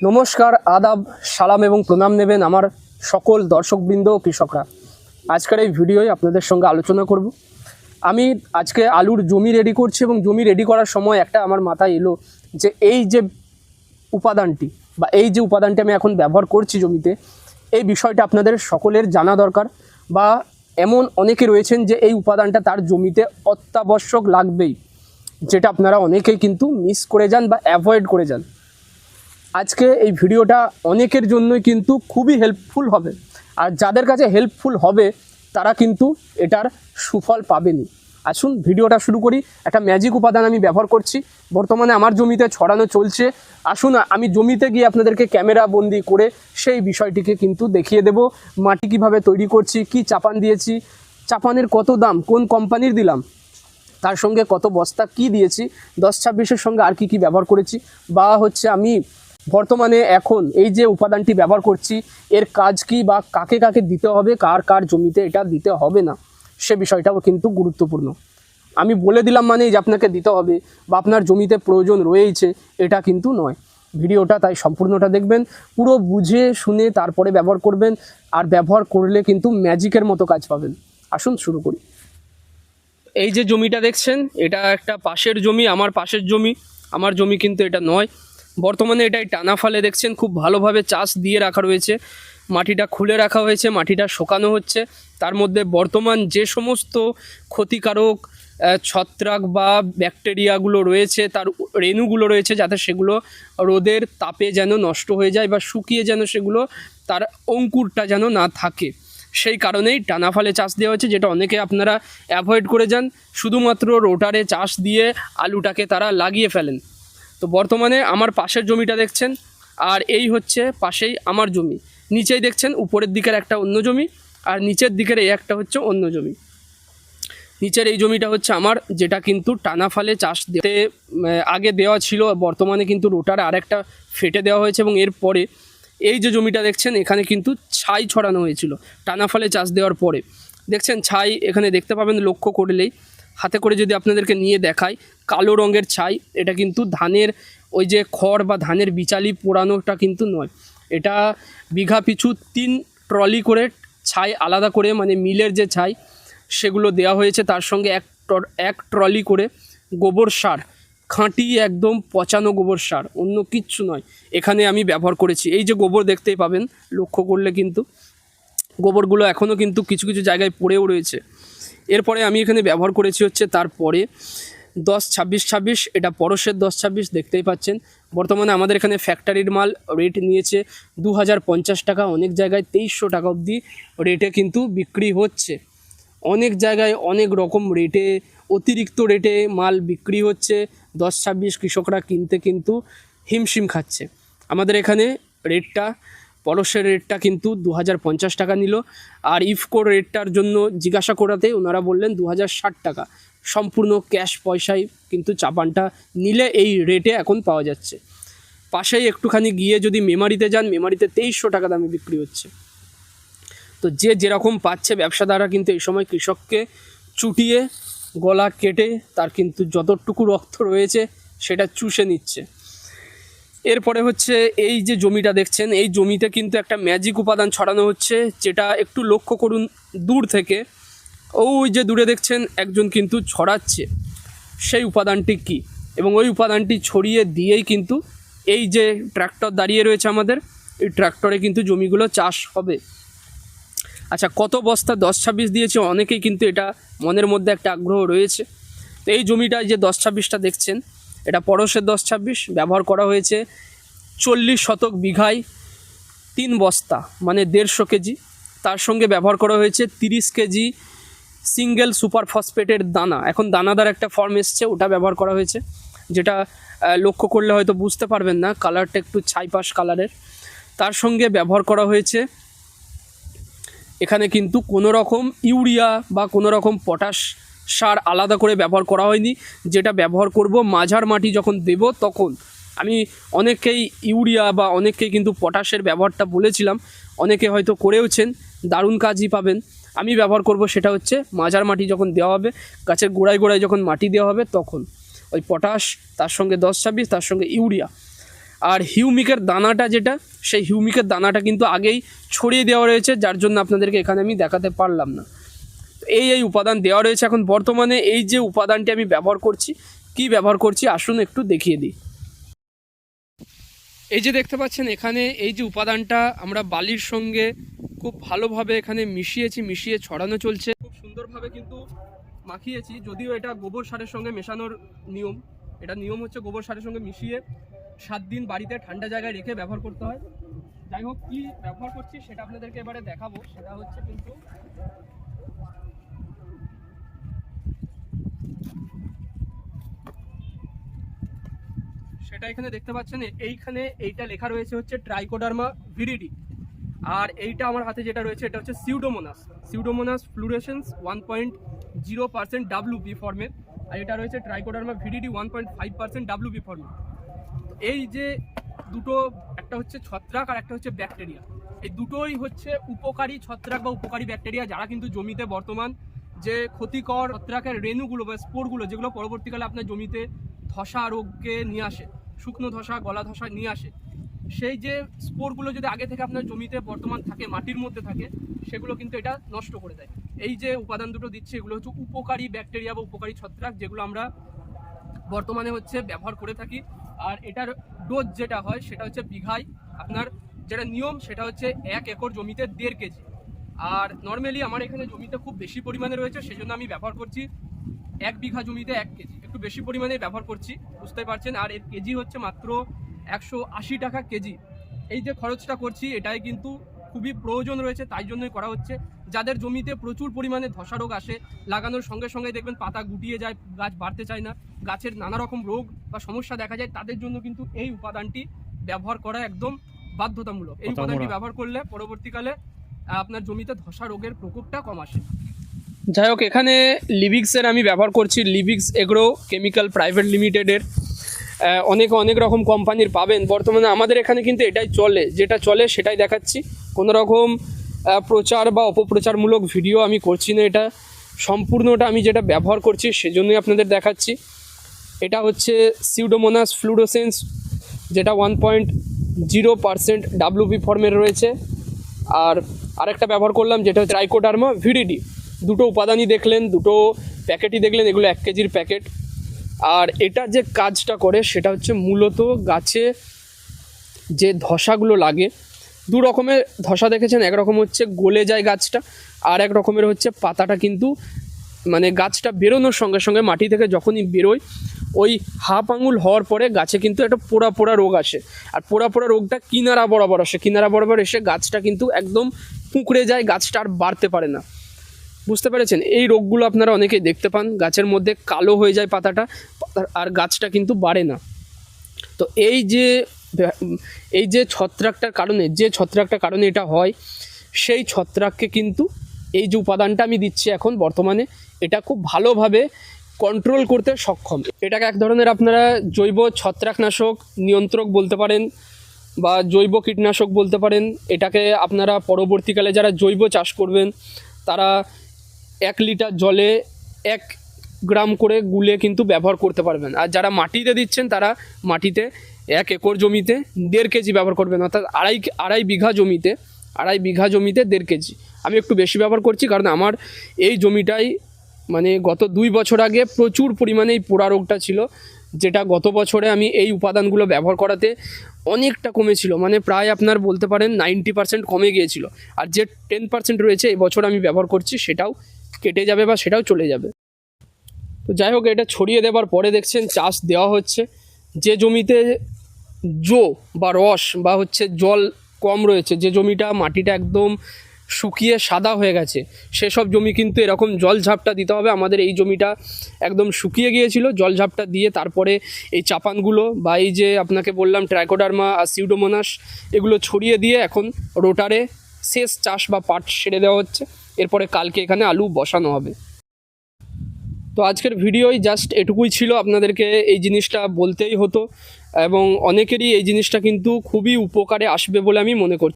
নমস্কার, আদাব, সালাম এবং প্রণাম নেবেন আমার সকল দর্শকবৃন্দ ও কৃষকরা। আজকের এই ভিডিওয় আপনাদের সঙ্গে আলোচনা করব। আমি আজকে আলুর জমি রেডি করছি এবং জমি রেডি করার সময় একটা আমার মাথায় এলো যে এই যে উপাদানটি বা এই যে উপাদানটি আমি এখন ব্যবহার করছি জমিতে, এই বিষয়টা আপনাদের সকলের জানা দরকার বা এমন অনেকে রয়েছেন যে এই উপাদানটা তার জমিতে অত্যাবশ্যক লাগবেই, যেটা আপনারা অনেকেই কিন্তু মিস করে যান বা অ্যাভয়েড করে যান। আজকে এই ভিডিওটা অনেকের জন্যই কিন্তু খুবই হেল্পফুল হবে। আর যাদের কাছে হেল্পফুল হবে, তারা কিন্তু এটার সুফল পাবেনি আসুন, ভিডিওটা শুরু করি। একটা ম্যাজিক উপাদান আমি ব্যবহার করছি। বর্তমানে আমার জমিতে ছড়ানো চলছে। আসুন, আমি জমিতে গিয়ে আপনাদেরকে ক্যামেরা বন্দি করে সেই বিষয়টিকে কিন্তু দেখিয়ে দেব। মাটি কীভাবে তৈরি করছি, কি চাপান দিয়েছি, চাপানের কত দাম, কোন কোম্পানির দিলাম, তার সঙ্গে কত বস্তা কি দিয়েছি, দশ ছাব্বিশের সঙ্গে আর কি কি ব্যবহার করেছি, বা হচ্ছে আমি বর্তমানে এখন এই যে উপাদানটি ব্যবহার করছি, এর কাজ কি বা কাকে কাকে দিতে হবে, কার কার জমিতে এটা দিতে হবে না, সে বিষয়টাও কিন্তু গুরুত্বপূর্ণ। আমি বলে দিলাম মানে যে আপনাকে দিতে হবে বা আপনার জমিতে প্রয়োজন রয়েছে এটা কিন্তু নয়। ভিডিওটা তাই সম্পূর্ণটা দেখবেন, পুরো বুঝে শুনে তারপরে ব্যবহার করবেন, আর ব্যবহার করলে কিন্তু ম্যাজিকের মতো কাজ পাবেন। আসুন শুরু করি। এই যে জমিটা দেখছেন, এটা একটা পাশের জমি, আমার পাশের জমি, আমার জমি কিন্তু এটা নয়। বর্তমানে এটাই টানা ফালে দেখছেন, খুব ভালোভাবে চাষ দিয়ে রাখা রয়েছে। মাটিটা খুলে রাখা হয়েছে, মাটিটা শোকানো হচ্ছে। তার মধ্যে বর্তমান যে সমস্ত ক্ষতিকারক ছত্রাক বা ব্যাকটেরিয়াগুলো রয়েছে, তার রেণুগুলো রয়েছে, যাতে সেগুলো রোদের তাপে যেন নষ্ট হয়ে যায় বা শুকিয়ে যেন সেগুলো, তার অঙ্কুরটা যেন না থাকে। সেই কারণেই টানা ফালে চাষ দেওয়া হচ্ছে যেটা অনেকে আপনারা অ্যাভয়েড করে যান। শুধুমাত্র রোটারে চাষ দিয়ে আলুটাকে তারা লাগিয়ে ফেলেন। তো বর্তমানে আমার পাশের জমিটা দেখছেন, আর এই হচ্ছে পাশেই আমার জমি। নিচেই দেখছেন, উপরের দিকের একটা অন্য জমি, আর নিচের দিকের এই একটা হচ্ছে অন্য জমি। নিচের এই জমিটা হচ্ছে আমার, যেটা কিন্তু টানা ফালে চাষ দিতে আগে দেওয়া ছিল, বর্তমানে কিন্তু রোটারে আরেকটা ফেটে দেওয়া হয়েছে এবং এরপরে এই যে জমিটা দেখছেন, এখানে কিন্তু ছাই ছড়ানো হয়েছিল, টানা ফালে চাষ দেওয়ার পরে। দেখছেন, ছাই এখানে দেখতে পাবেন, লক্ষ্য করলেই। হাতে করে যদি আপনাদেরকে নিয়ে দেখাই কালো রঙের ছাই, এটা কিন্তু ধানের ওই যে খড় বা ধানের বিচালি পোড়ানোটা কিন্তু নয়। এটা বিঘা পিছু তিন ট্রলি করে ছাই আলাদা করে মানে মিলের যে ছাই, সেগুলো দেওয়া হয়েছে। তার সঙ্গে এক এক ট্রলি করে গোবর সার, খাঁটি একদম পচানো গোবর সার, অন্য কিচ্ছু নয়। এখানে আমি ব্যবহার করেছি। এই যে গোবর দেখতেই পাবেন, লক্ষ্য করলে কিন্তু গোবরগুলো এখনও কিন্তু কিছু কিছু জায়গায় পড়েও রয়েছে। এরপরে আমি এখানে ব্যবহার করেছি হচ্ছে তারপরে দশ ছাব্বিশ ছাব্বিশ, এটা পরশের দশ ছাব্বিশ, দেখতেই পাচ্ছেন। বর্তমানে আমাদের এখানে ফ্যাক্টরির মাল রেট নিয়েছে দু হাজার পঞ্চাশ টাকা, অনেক জায়গায় তেইশশো টাকা অবধি রেটে কিন্তু বিক্রি হচ্ছে। অনেক জায়গায় অনেক রকম রেটে অতিরিক্ত রেটে মাল বিক্রি হচ্ছে। দশ ছাব্বিশ কৃষকরা কিনতে কিন্তু হিমশিম খাচ্ছে। আমাদের এখানে রেটটা পরশের রেটটা কিন্তু দু হাজার পঞ্চাশ টাকা নিল। আর ইফকোর রেটটার জন্য জিজ্ঞাসা করাতে ওনারা বললেন দু হাজার ষাট টাকা। সম্পূর্ণ ক্যাশ পয়সায় কিন্তু চাপানটা নিলে এই রেটে এখন পাওয়া যাচ্ছে। পাশেই একটুখানি গিয়ে যদি মেমারিতে যান মেমারিতে তেইশশো টাকা দামে বিক্রি হচ্ছে। তো যে যেরকম পাচ্ছে ব্যবসাদাররা কিন্তু এই সময় কৃষককে চুটিয়ে, গলা কেটে তার কিন্তু যতটুকু রক্ত রয়েছে সেটা চুষে নিচ্ছে। এরপরে হচ্ছে এই যে জমিটা দেখছেন, এই জমিতে কিন্তু একটা ম্যাজিক উপাদান ছড়ানো হচ্ছে, যেটা একটু লক্ষ্য করুন দূর থেকে। ওই যে দূরে দেখছেন, একজন কিন্তু ছড়াচ্ছে। সেই উপাদানটি কি? এবং ওই উপাদানটি ছড়িয়ে দিয়েই কিন্তু এই যে ট্র্যাক্টর দাঁড়িয়ে রয়েছে আমাদের, এই ট্র্যাক্টরে কিন্তু জমিগুলো চাষ হবে। আচ্ছা কত বস্তা দশ ছাব্বিশ দিয়েছে? অনেকেই কিন্তু এটা মনের মধ্যে একটা আগ্রহ রয়েছে। তো এই জমিটা যে দশ ছাব্বিশটা দেখছেন এটা পরশের দশ ছাব্বিশ ব্যবহার করা হয়েছে চল্লিশ শতক বিঘায় তিন বস্তা মানে দেড়শো কেজি। তার সঙ্গে ব্যবহার করা হয়েছে তিরিশ কেজি সিঙ্গেল সুপার ফসফেটের দানা। এখন দানাদার একটা ফর্ম এসছে, ওটা ব্যবহার করা হয়েছে, যেটা লক্ষ্য করলে হয়তো বুঝতে পারবেন না কালারটা একটু ছাইপাশ কালারের তার সঙ্গে ব্যবহার করা হয়েছে, এখানে কিন্তু কোনো রকম ইউরিয়া বা কোনো রকম পটাশ সার আলাদা করে ব্যবহার করা হয়নি। যেটা ব্যবহার করব মাঝার মাটি যখন দেব তখন। আমি অনেকেই ইউরিয়া বা অনেককেই কিন্তু পটাশের ব্যবহারটা বলেছিলাম। অনেকে হয়তো করেওছেন, দারুণ কাজই পাবেন। আমি ব্যবহার করব সেটা হচ্ছে মাঝার মাটি যখন দেওয়া হবে, গাছের গোড়ায় গোড়ায় যখন মাটি দেওয়া হবে তখন। ওই পটাশ, তার সঙ্গে দশ ছাব্বিশ, তার সঙ্গে ইউরিয়া। আর হিউমিকের দানাটা যেটা, সেই হিউমিকের দানাটা কিন্তু আগেই ছড়িয়ে দেওয়া রয়েছে, যার জন্য আপনাদেরকে এখানে আমি দেখাতে পারলাম না। এই এই উপাদান দেওয়া রয়েছে। এখন বর্তমানে এই যে উপাদানটি আমি ব্যবহার করছি, কি ব্যবহার করছি, আসুন একটু দেখিয়ে দিই। এই যে দেখতে পাচ্ছেন, এখানে এই যে উপাদানটা আমরা বালির সঙ্গে খুব ভালোভাবে এখানে মিশিয়েছি, মিশিয়ে ছড়ানো চলছে। খুব সুন্দরভাবে কিন্তু মাখিয়েছি, যদিও এটা গোবর সারের সঙ্গে মেশানোর নিয়ম। এটা নিয়ম হচ্ছে গোবর সারের সঙ্গে মিশিয়ে সাত দিন বাড়িতে ঠান্ডা জায়গায় রেখে ব্যবহার করতে হয়। যাই হোক, কি ব্যবহার করছি সেটা আপনাদেরকে এবারে দেখাবো। সেটা হচ্ছে কিন্তু সেটা এখানে দেখতে পাচ্ছেন, এইখানে এইটা লেখা রয়েছে হচ্ছে ট্রাইকোডার্মা ভিরিডি আর এইটা আমার হাতে যেটা রয়েছে, এটা হচ্ছে pseudomonas pseudomonas fluorescens one point zero percent W B ফর্মের আর এটা রয়েছে trichoderma viride one point five percent W B ফর্মের এই যে দুটো, একটা হচ্ছে ছত্রাক আর একটা হচ্ছে ব্যাকটেরিয়া এই দুটোই হচ্ছে উপকারী ছত্রাক বা উপকারী ব্যাকটেরিয়া যারা কিন্তু জমিতে বর্তমান যে ক্ষতিকর ছত্রাকের রেণুগুলো বা স্পোরগুলো, যেগুলো পরবর্তীকালে আপনার জমিতে ধসা রোগকে নিয়ে আসে, শুকনো ধসা, গলা ধসা নিয়ে আসে, সেই যে স্পোরগুলো যদি আগে থেকে আপনার জমিতে বর্তমান থাকে, মাটির মধ্যে থাকে, সেগুলো কিন্তু এটা নষ্ট করে দেয়। এই যে উপাদান দুটো দিচ্ছে, এগুলো হচ্ছে উপকারী ব্যাকটেরিয়া বা উপকারী ছত্রাক, যেগুলো আমরা বর্তমানে হচ্ছে ব্যবহার করে থাকি। আর এটার ডোজ যেটা হয়, সেটা হচ্ছে বিঘায়। আপনার যেটা নিয়ম, সেটা হচ্ছে এক একর জমিতে দেড় কেজি। আর নর্মালি আমার এখানে জমিতে খুব বেশি পরিমাণে রয়েছে সেজন্য আমি ব্যবহার করছি এক বিঘা জমিতে এক কেজি। একটু বেশি পরিমাণে ব্যবহার করছি বুঝতে পারছেন? আর এর কেজি হচ্ছে মাত্র একশো আশি টাকা কেজি। এই যে খরচটা করছি এটাই কিন্তু খুবই প্রয়োজন রয়েছে তাই জন্যই করা হচ্ছে। যাদের জমিতে প্রচুর পরিমাণে ধসা রোগ আসে লাগানোর সঙ্গে সঙ্গে দেখবেন পাতা গুটিয়ে যায় গাছ বাড়তে চায় না। গাছের নানা রকম রোগ বা সমস্যা দেখা যায় তাদের জন্য কিন্তু এই উপাদানটি ব্যবহার করা একদম বাধ্যতামূলক। এই উপাদানটি ব্যবহার করলে পরবর্তীকালে আপনার জমিতে ধসা রোগের প্রকোপটা কম আসে যাই হোক, এখানে লিভিক্সের আমি ব্যবহার করছি। লিভিক্স এগ্রো কেমিক্যাল প্রাইভেট লিমিটেডের অনেক অনেক রকম কোম্পানির পাবেন। বর্তমানে আমাদের এখানে কিন্তু এটাই চলে। যেটা চলে সেটাই দেখাচ্ছি। কোনো রকম প্রচার বা অপপ্রচারমূলক ভিডিও আমি করছি না এটা। সম্পূর্ণটা আমি যেটা ব্যবহার করছি সেজন্যই আপনাদের দেখাচ্ছি। এটা হচ্ছে সিউডোমোনাস ফ্লুরোসেন্স যেটা one point zero percent W B ফর্মের রয়েছে। আর আরেকটা ব্যবহার করলাম, যেটা হচ্ছে ট্রাইকোডার্মা ভিডিডি দুটো উপাদানই দেখলেন, দুটো প্যাকেটই দেখলেন, এগুলো এক কেজির প্যাকেট। আর এটা যে কাজটা করে, সেটা হচ্ছে মূলত গাছে যে ধসাগুলো লাগে, দু রকমের ধসা দেখেছেন, এক রকম হচ্ছে গলে যায় গাছটা, আর এক রকমের হচ্ছে পাতাটা কিন্তু মানে গাছটা বেরোনোর সঙ্গে সঙ্গে মাটি থেকে যখনই বেরোয় ওই হাফ আঙুল হওয়ার পরে গাছে কিন্তু একটা পোড়া পোড়া রোগ আসে। আর পোড়া পোড়া রোগটা কিনারা বরাবর আসে। কিনারা বরাবর এসে গাছটা কিন্তু একদম পুঁকড়ে যায়, গাছটা আর বাড়তে পারে না। বুঝতে পেরেছেন? এই রোগগুলো আপনারা অনেকেই দেখতে পান। গাছের মধ্যে কালো হয়ে যায় পাতাটা আর গাছটা কিন্তু বাড়ে না। তো এই যে এই যে ছত্রাকটার কারণে, যে ছত্রাকটার কারণে এটা হয়, সেই ছত্রাককে কিন্তু এই যে উপাদানটা আমি দিচ্ছি এখন বর্তমানে, এটা খুব ভালোভাবে কন্ট্রোল করতে সক্ষম। এটাকে এক ধরনের আপনারা জৈব ছত্রাকনাশক নিয়ন্ত্রক বলতে পারেন বা জৈব কীটনাশক বলতে পারেন। এটাকে আপনারা পরবর্তীকালে যারা জৈব চাষ করবেন, তারা এক লিটার জলে এক গ্রাম করে গুলে কিন্তু ব্যবহার করতে পারবেন। আর যারা মাটিতে দিচ্ছেন, তারা মাটিতে এক একর জমিতে দেড় কেজি ব্যবহার করবেন। অর্থাৎ আড়াই আড়াই বিঘা জমিতে, আড়াই বিঘা জমিতে দেড় কেজি। আমি একটু বেশি ব্যবহার করছি, কারণ আমার এই জমিটাই মানে গত দুই বছর আগে প্রচুর পরিমাণে এই পোড়া রোগটা ছিল, যেটা গত বছরে আমি এই উপাদানগুলো ব্যবহার করাতে অনেকটা কমেছিল মানে প্রায় আপনার বলতে পারেন নাইনটি পার্সেন্ট কমে গিয়েছিল। আর যে টেন পার্সেন্ট রয়েছে এই বছর আমি ব্যবহার করছি সেটাও কেটে যাবে বা সেটাও চলে যাবে। তো যাই হোক, এটা ছড়িয়ে দেওয়ার পরে দেখছেন চাষ দেওয়া হচ্ছে। যে জমিতে জো বা রস বা হচ্ছে জল কম রয়েছে, যে জমিটা মাটিটা একদম শুকিয়ে সাদা হয়ে গেছে। সেসব জমি কিন্তু এরকম জল ঝাপটা দিতে হবে। আমাদের এই জমিটা একদম শুকিয়ে গিয়েছিল। জল ঝাপটা দিয়ে তারপরে এই চাপানগুলো বা এই যে আপনাকে বললাম ট্রাইকোডার্মা আর সিউডোমোনাস, এগুলো ছড়িয়ে দিয়ে এখন রোটারে শেষ চাষ বা পাট সেরে দেওয়া হচ্ছে। এরপরে কালকে এখানে আলু বসানো হবে। তো আজকের ভিডিওই জাস্ট এটুকুই ছিল আপনাদেরকে এই জিনিসটা বলতেই হতো এবং অনেকেরই এই জিনিসটা কিন্তু খুবই উপকারে আসবে বলে আমি মনে করছি।